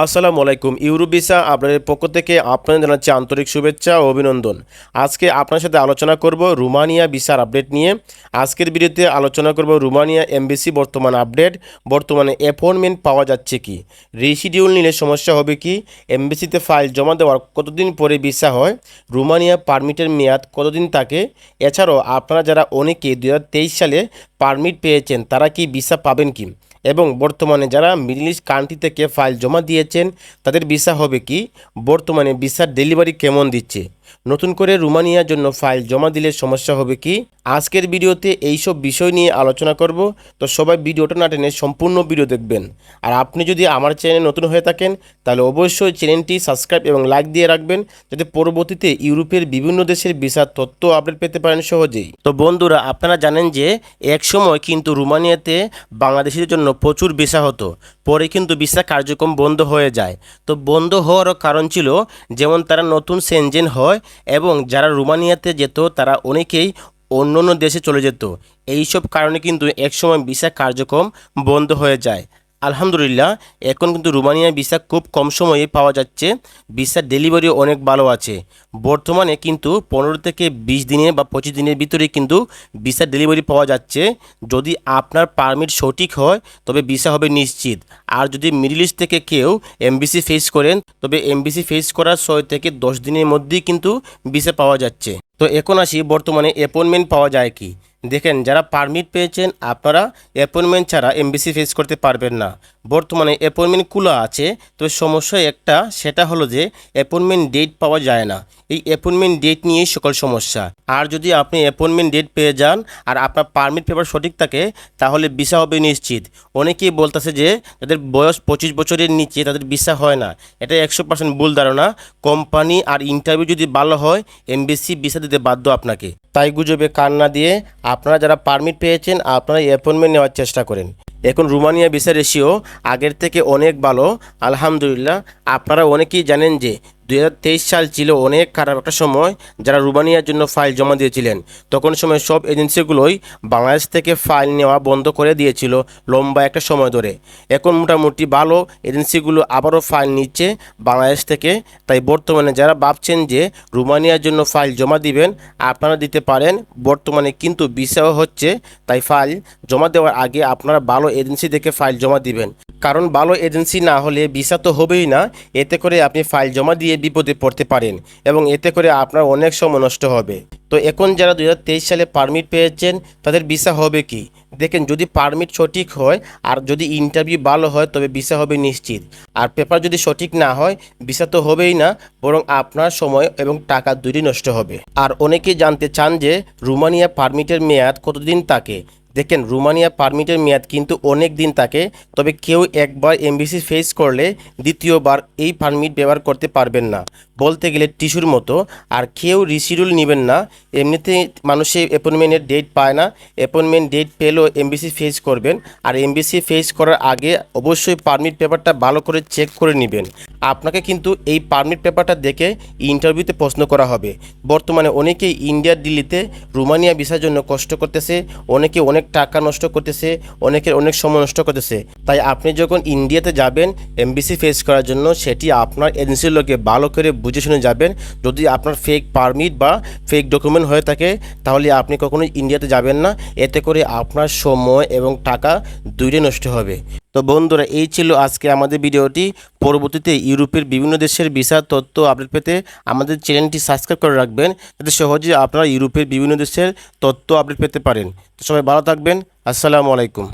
আসসালামু আলাইকুম ইউরোভিসা আপনাদের পক্ষ থেকে আপনাদের জানাচ্ছি আন্তরিক শুভেচ্ছা ও অভিনন্দন। আজকে আপনার সাথে আলোচনা করব রুমানিয়া ভিসার আপডেট নিয়ে। আজকের ভিডিওতে আলোচনা করব রুমানিয়া এমবিসি বর্তমান আপডেট, বর্তমানে অ্যাপয়েন্টমেন্ট পাওয়া যাচ্ছে কি? রিশিডিউল নিলে সমস্যা হবে কি? এমবিসিতে ফাইল জমা দেওয়ার কতদিন পরে ভিসা হয়? রুমানিয়া পারমিটের মেয়াদ কতদিন থাকে? এছাড়াও আপনারা যারা অনেকে দু হাজার তেইশ সালে পারমিট পেয়েছেন, তারা কি ভিসা পাবেন কি? এবং বর্তমানে যারা মিডল ইস্ট কান্ট্রি থেকে ফাইল জমা দিয়েছেন, তাদের ভিসা হবে কি? বর্তমানে ভিসার ডেলিভারি কেমন দিচ্ছে? নতুন করে রুমানিয়ার জন্য ফাইল জমা দিলে সমস্যা হবে কি? আজকের ভিডিওতে এইসব বিষয় নিয়ে আলোচনা করব। তো সবাই ভিডিওটা না টেনে সম্পূর্ণ ভিডিও দেখবেন। আর আপনি যদি আমার চ্যানেলে নতুন হয়ে থাকেন, তাহলে অবশ্যই চ্যানেলটি সাবস্ক্রাইব এবং লাইক দিয়ে রাখবেন, যাতে পরবর্তীতে ইউরোপের বিভিন্ন দেশের ভিসার তথ্য আপডেট পেতে পারেন সহজেই। তো বন্ধুরা, আপনারা জানেন যে এক সময় কিন্তু রুমানিয়াতে বাংলাদেশিদের জন্য প্রচুর ভিসা হতো। পরে কিন্তু ভিসা কার্যক্রম বন্ধ হয়ে যায়। তো বন্ধ হওয়ারও কারণ ছিল, যেমন তারা নতুন সেনজেন হয় এবং যারা রুমানিয়াতে যেত, তারা অনেকেই অন্য অন্য দেশে চলে যেত। এইসব কারণে কিন্তু একসময় ভিসা কার্যক্রম বন্ধ হয়ে যায়। আলহামদুলিল্লাহ, এখন কিন্তু রুমানিয়া ভিসা খুব কম সময়ে পাওয়া যাচ্ছে। ভিসার ডেলিভারি অনেক ভালো আছে। বর্তমানে কিন্তু পনেরো থেকে বিশ দিনে বা পঁচিশ দিনের ভিতরে কিন্তু ভিসার ডেলিভারি পাওয়া যাচ্ছে। যদি আপনার পারমিট সঠিক হয়, তবে ভিসা হবে নিশ্চিত। আর যদি মিডল ইস্ট থেকে কেউ এমবিসি ফেস করেন, তবে এমবিসি ফেস করার ছয় থেকে দশ দিনের মধ্যেই কিন্তু ভিসা পাওয়া যাচ্ছে। তো এখন আসি, বর্তমানে অ্যাপয়েন্টমেন্ট পাওয়া যায় কি? দেখেন যারা পারমিট পেয়েছেন আপনারা অ্যাপয়েন্টমেন্ট ছাড়া এমবিসি ফেস করতে পারবেন না। বর্তমানে অ্যাপয়েন্টমেন্ট খোলা আছে তো সমস্যা একটা, সেটা হলো যে অ্যাপয়েন্টমেন্ট ডেট পাওয়া যায় না। এই অ্যাপয়েন্টমেন্ট ডেট নিয়েই সকল সমস্যা। আর যদি আপনি অ্যাপয়েন্টমেন্ট ডেট পেয়ে যান, আর আপনার পারমিট পেপার সঠিক থাকে, তাহলে ভিসা হবে নিশ্চিত। অনেকেই বলতেছে যে, তাদের বয়স পঁচিশ বছরের নিচে তাদের ভিসা হয় না। এটা একশো পার্সেন্ট ভুল ধারণা। কোম্পানি আর ইন্টারভিউ যদি ভালো হয় এমবিসি ভিসা দিতে বাধ্য আপনাকে। তাই গুজবে কান না দিয়ে আপনারা যারা পারমিট পেয়েছেন আপনারা অ্যাপয়েন্টমেন্ট নেওয়ার চেষ্টা করেন। এখন রুমানিয়া ভিসা রেশিও আগের থেকে অনেক ভালো আলহামদুলিল্লাহ। আপনারা অনেকেই জানেন যে দুই হাজার তেইশ সাল ছিল অনেক খারাপ একটা সময় যারা রুমানিয়ার জন্য ফাইল জমা দিয়েছিলেন। তখন সময় সব এজেন্সিগুলোই বাংলাদেশ থেকে ফাইল নেওয়া বন্ধ করে দিয়েছিল লম্বা একটা সময় ধরে। এখন মোটামুটি ভালো, এজেন্সিগুলো আবারও ফাইল নিচ্ছে বাংলাদেশ থেকে। তাই বর্তমানে যারা ভাবছেন যে রুমানিয়ার জন্য ফাইল জমা দিবেন, আপনারা দিতে পারেন। বর্তমানে কিন্তু ভিসাও হচ্ছে তাই ফাইল জমা দেওয়ার আগে আপনারা ভালো এজেন্সি থেকে ফাইল জমা দিবেন। কারণ ভালো এজেন্সি না হলে ভিসা তো হবেই না। এতে করে আপনি ফাইল জমা দিয়ে বিপদে পড়তে পারেন এবং এতে করে আপনার অনেক সময় নষ্ট হবে। তো এখন যারা দু সালে পারমিট পেয়েছেন, তাদের ভিসা হবে কি? দেখেন, যদি পারমিট সঠিক হয় আর যদি ইন্টারভিউ ভালো হয়, তবে ভিসা হবে নিশ্চিত। আর পেপার যদি সঠিক না হয় ভিসা তো হবেই না, বরং আপনার সময় এবং টাকা দুটি নষ্ট হবে। আর অনেকেই জানতে চান যে, রুমানিয়া পারমিটের মেয়াদ কতদিন থাকে? দেখেন, রুমানিয়া পারমিটের মেয়াদ কিন্তু অনেক দিন থাকে, তবে কেউ একবার এমবিসি ফেস করলে দ্বিতীয়বার এই পারমিট ব্যবহার করতে পারবেন না। বলতে গেলে টিস্যুর মতো, আর কেউ রিসিডিউল নেবেন না, এমনিতে মানুষে অ্যাপয়েন্টমেন্টের ডেট পায় না, অ্যাপয়েন্টমেন্ট ডেট পেলেও এমবিসি ফেস করবেন, আর এমবিসি ফেস করার আগে অবশ্যই পারমিট পেপারটা ভালো করে চেক করে নেবেন। আপনাকে কিন্তু এই পারমিট পেপারটা দেখে ইন্টারভিউতে প্রশ্ন করা হবে। বর্তমানে অনেকেই ইন্ডিয়ার দিল্লিতে রুমানিয়া ভিসার জন্য কষ্ট করতেছে, অনেকে অনেক টাকা নষ্ট করতেছে, অনেকের অনেক সময় নষ্ট করতেছে। তাই আপনি যখন ইন্ডিয়াতে যাবেন এমবিসি ফেস করার জন্য, সেটি আপনার এজেন্সির লোকে ভালো করে বুঝে শুনে যাবেন। যদি আপনার ফেক পারমিট বা ফেক ডকুমেন্ট হয়ে থাকে, তাহলে আপনি কখনোই ইন্ডিয়াতে যাবেন না। এতে করে আপনার সময় এবং টাকা দুইটাই নষ্ট হবে। তো বন্ধুরা, এই ছিল আজকে আমাদের ভিডিওটি। পরবর্তীতে ইউরোপের বিভিন্ন দেশের ভিসা তথ্য আপডেট পেতে আমাদের চ্যানেলটি সাবস্ক্রাইব করে রাখবেন। যাতে সহজে আপনারা ইউরোপের বিভিন্ন দেশের তথ্য আপডেট পেতে পারেন। সবাই ভালো থাকবেন। আসসালামু আলাইকুম।